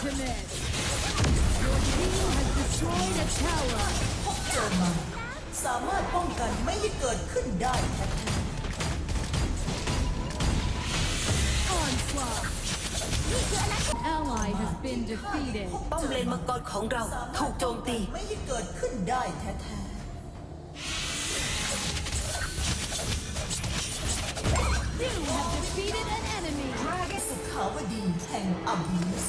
Ultimate. Your team has destroyed a tower. พบเจอมันสามารถป้องกันไม่ให้เกิดขึ้นได้แท้ Onslaught. An ally has been defeated. ป้อมเลนมังกรของเราถูกโจมตี ไม่ให้เกิดขึ้นได้แท้ You have defeated an enemy. ๆสุขาวดีแห่งอัมบิส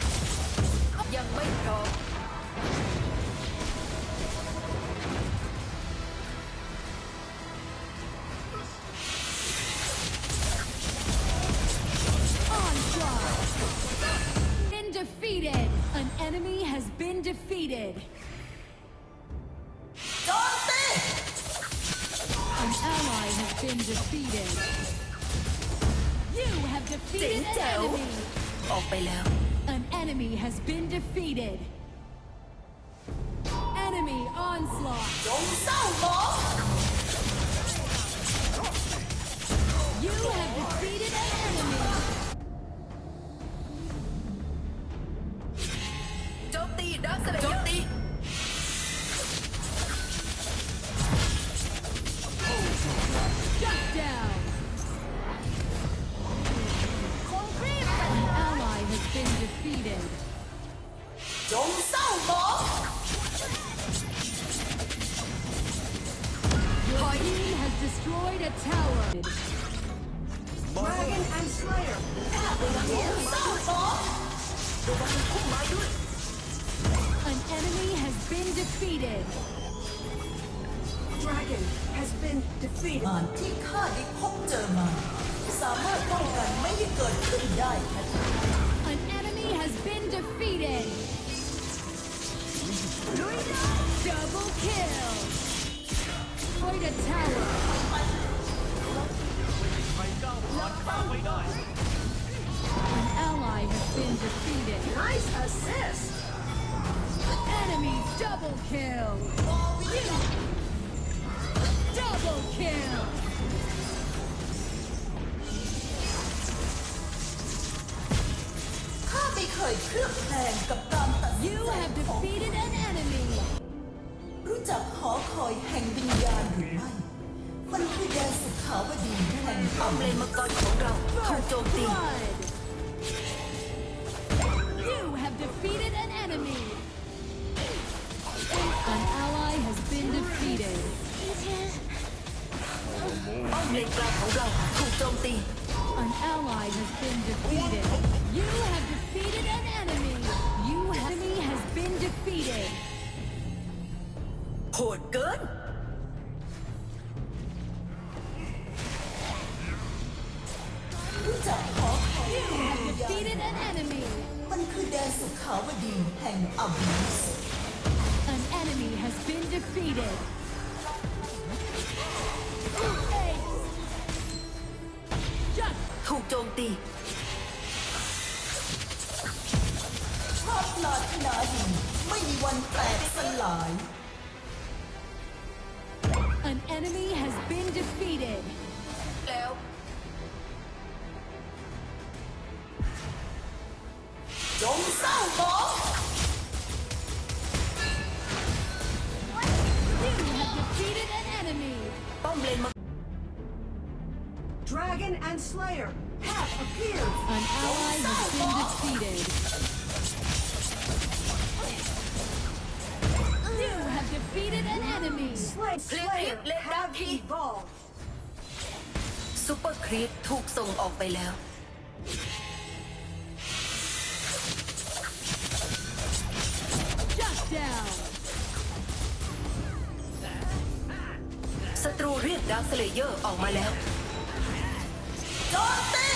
been defeated. จอนตี An ally has been defeated. You have defeated an Ding-dong. enemy. ออกไปแล้ว An enemy has been defeated. Enemy onslaught. จงเศร้าหมอง You have defeated an enemy. โจมตี Destroyed a tower. An ally has been defeated. Nice assist. Enemy double kill. You double kill. You have defeated an enemy. รู้จักหอคอยแห่งวิญญาณหรือไม่ มันคือแดนสุขาวดีแห่ง ป้อ อั ม ม เลนมังกรของเราถูกโจมตี Blood. You have defeated an enemy. An ally has been defeated. ป้อมเลนกลางของเราถูกโจมตี An ally has been defeated. You have defeated an enemy. You enemy has been defeated. โหดเกิน รู้จักหอคอย You have defeated an enemy. มันคือแดนสุขาวดีแห่งอัมบิส An enemy has been defeated. Ace. Just ถูกโจมตี ชาติปรารถนาดีไม่มีวันแตกสลาย an enemy has been defeated. Hello. Don't You have defeated an enemy. Dragon and Slayer Slay Slayer have evolved. ซูเปอร์ครีปถูกส่งออกไปแล้วศัตรูเรียกดาวสเลเยอร์ออกมาแล้วโจมตี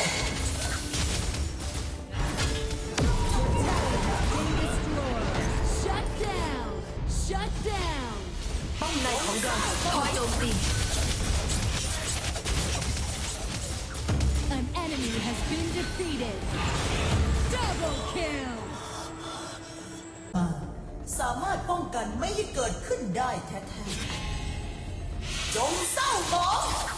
Shut down. Shut down. มในของเราถูกโจมตี An enemy has been defeated. Double kill. สามารถป้องกันไม่ให้เกิดขึ้นได้แท้ๆ จงเศร้าหมอง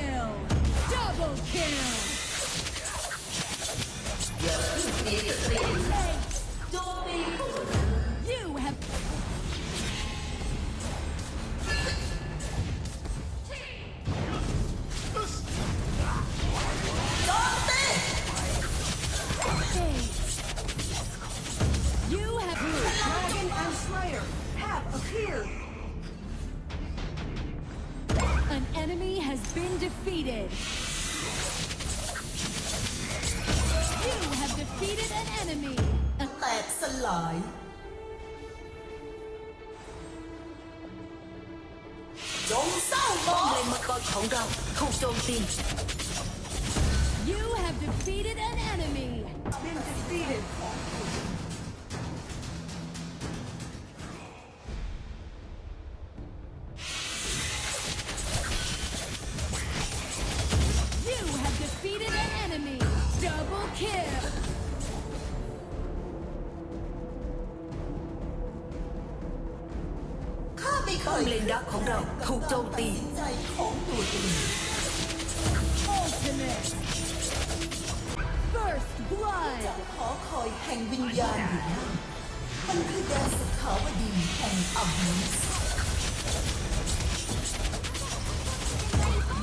kill. You have defeated an enemy. Been defeated. ญญาณอยู่นั่นมันคือแดนสขาวดีแห่งอบิส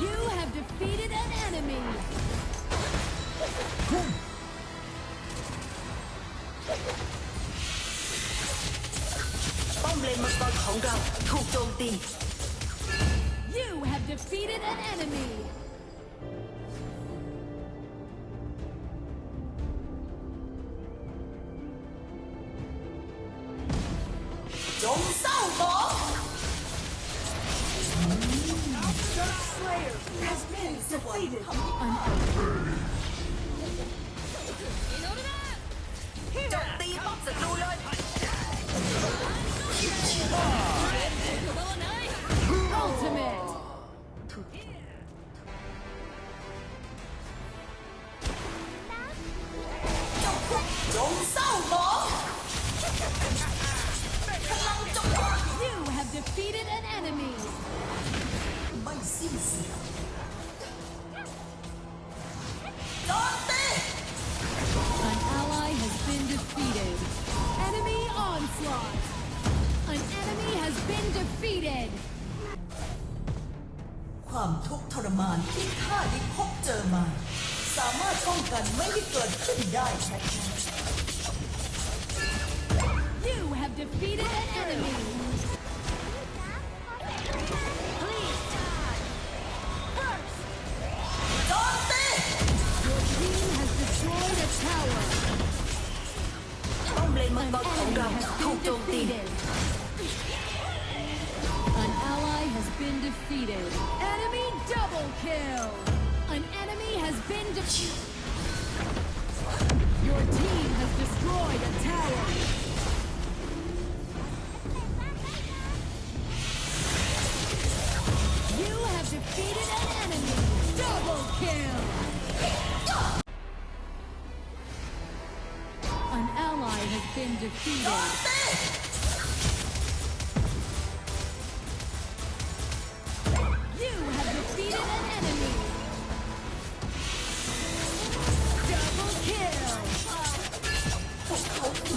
You have defeated an enemy. ป้อมเลนมังกรของเราถูกโจมตี You have defeated an enemy. Dark Slayer has been defeated. Defeated. ความทุกข์ทรมานที่ข้าได้พบเจอมา สามารถป้องกันไม่ให้เกิดขึ้นได้แท้ You have defeated an enemy. Please die. First, ๆโจมตี your team has destroyed a tower. ป้อมเลนมัง An กรของ enemy เรา has ถูก been โจมตี defeated. Been defeated. Enemy double kill. An enemy has been defeated. Your team has destroyed a tower. You have defeated an enemy. Double kill. An ally has been defeated. ห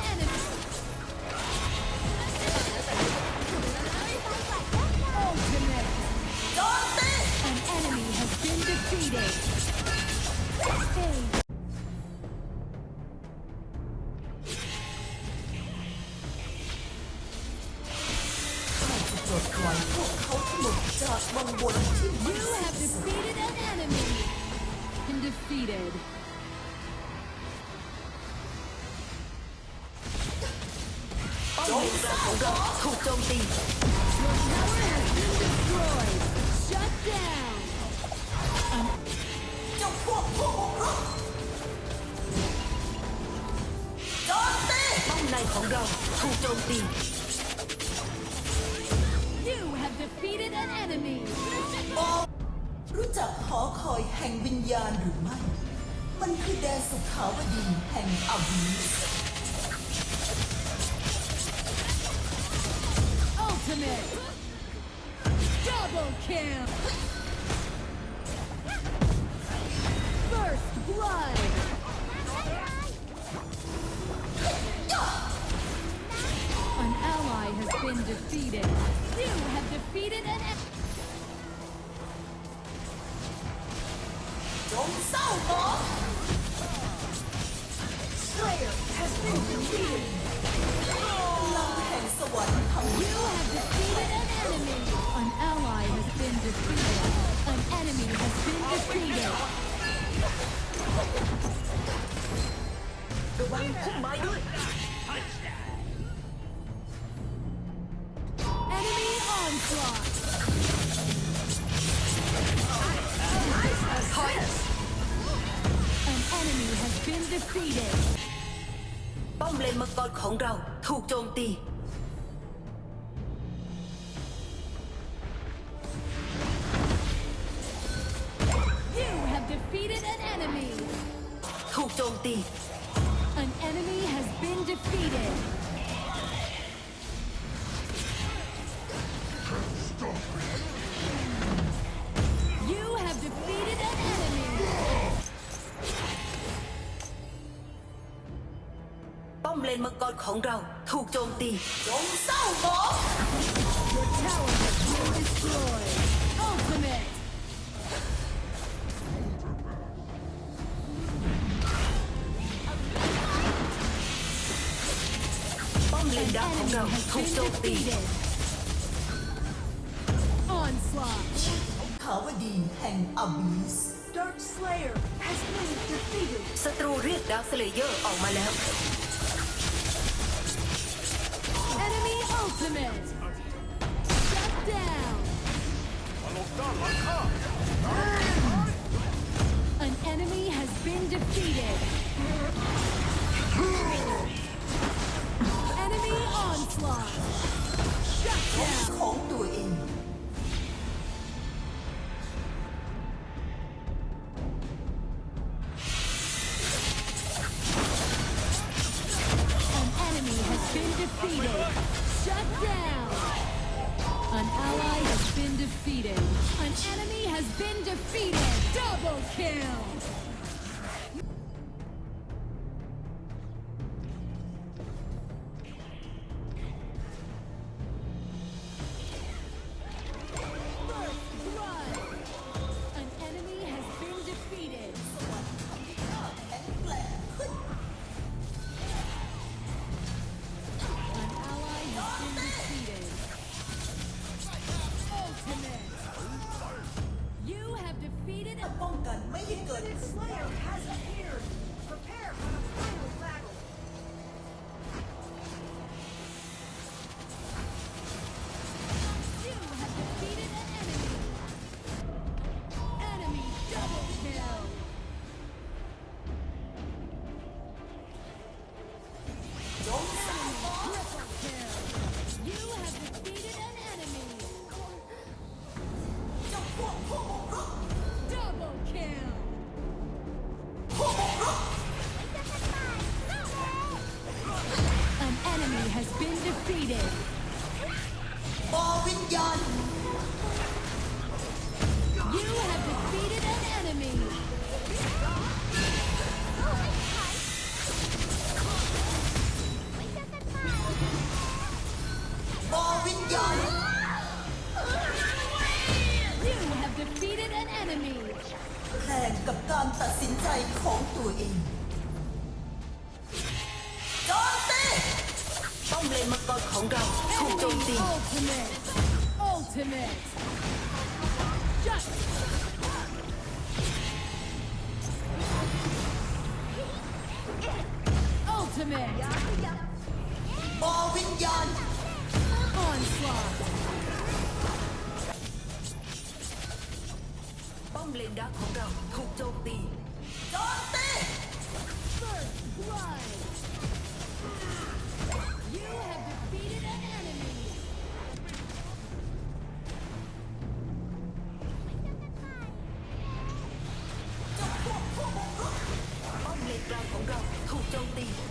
You have defeated an enemy. Been defeated. ถูกโจมตี You have defeated an enemy. บอกรู้จักหอคอยแห่งวิญญาณหรือไม่ มันคือแดนสุขาวดีแห่งอวีส Ultimate. Double kill. First blood. been defeated. You have defeated an enemy. Don't sow, Slayer has been defeated. You have defeated an enemy. An ally has been defeated. An enemy has been defeated. The one who might An enemy has been defeated. ป้อมเลนมังกรของเราถูกโจมตี You have defeated an enemy. ถูกโจมตี An enemy has been defeated. ของเราถูกโจมตีจงเศร้าหมอง Your tower has been destroyed. Ultimate. ป้อมเลน An ดักของ enemy เรา has ถูก been โจมตี defeated. Onslaught. ขาวดีแห่งอวีส Dark Slayer has been defeated. ศัตรูเรียกดาร์คสเลเยอร์ออกมาแล้ว Enemy ultimate. Shut down. An enemy has been defeated. Enemy onslaught. Shut down. Shut down. An ally has been defeated. An enemy has been defeated. Double kill. ultimate! Just ultimate! Ball Onslaught! Bom lên đá của cậu thuộc. Don't First blood! You have defeated thee.